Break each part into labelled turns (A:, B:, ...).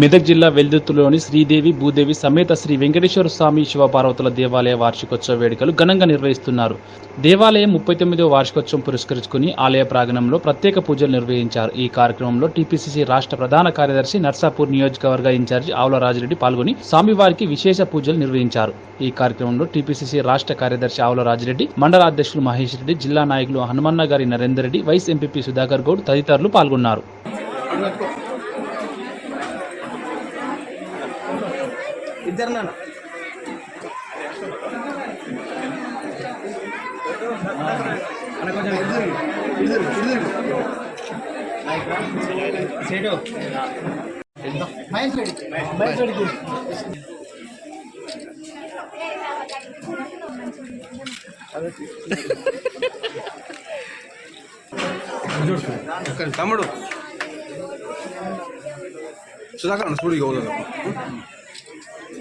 A: మెదక్ జిల్లా వెల్దుర్తిలోని శ్రీదేవి భూదేవి సమేత శ్రీ వెంకటేశ్వర స్వామి శివపార్వతుల దేవాలయ వార్షికోత్సవ వేడుకలు ఘనంగా నిర్వహిస్తున్నారు. దేవాలయం ముప్పై తొమ్మిదవ వార్షికోత్సవం పురస్కరించుకుని ఆలయ ప్రాంగణంలో ప్రత్యేక పూజలు నిర్వహించారు. ఈ కార్యక్రమంలో టీపీసీసీ రాష్ట్ర ప్రధాన కార్యదర్శి నర్సాపూర్ నియోజకవర్గ ఇన్ఛార్జి ఆవుల రాజిరెడ్డి పాల్గొని స్వామివారికి విశేష పూజలు నిర్వహించారు. ఈ కార్యక్రమంలో టీపీసీసీ రాష్ట్ర కార్యదర్శి ఆవుల రాజిరెడ్డి మండల అధ్యక్షులు మహేష్ రెడ్డి జిల్లా నాయకులు హనుమన్న గారి నరేందర్ రెడ్డి వైస్ ఎంపీపీ సుధాకర్ గౌడ్ తదితరులు పాల్గొన్నారు.
B: సైడు. మైండ్ సైడ్కి, మైండ్ సైడ్కి.
C: ఒక్క తమ్ముడు సుధాకర్ అన్న స్కూల్కి పోదు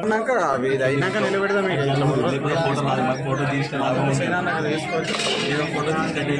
C: అన్నాక అవి అయినాక నిలబెడదాం
D: ఫోటో తీసుకెళ్ళి ఫోటో తీసుకెళ్ళి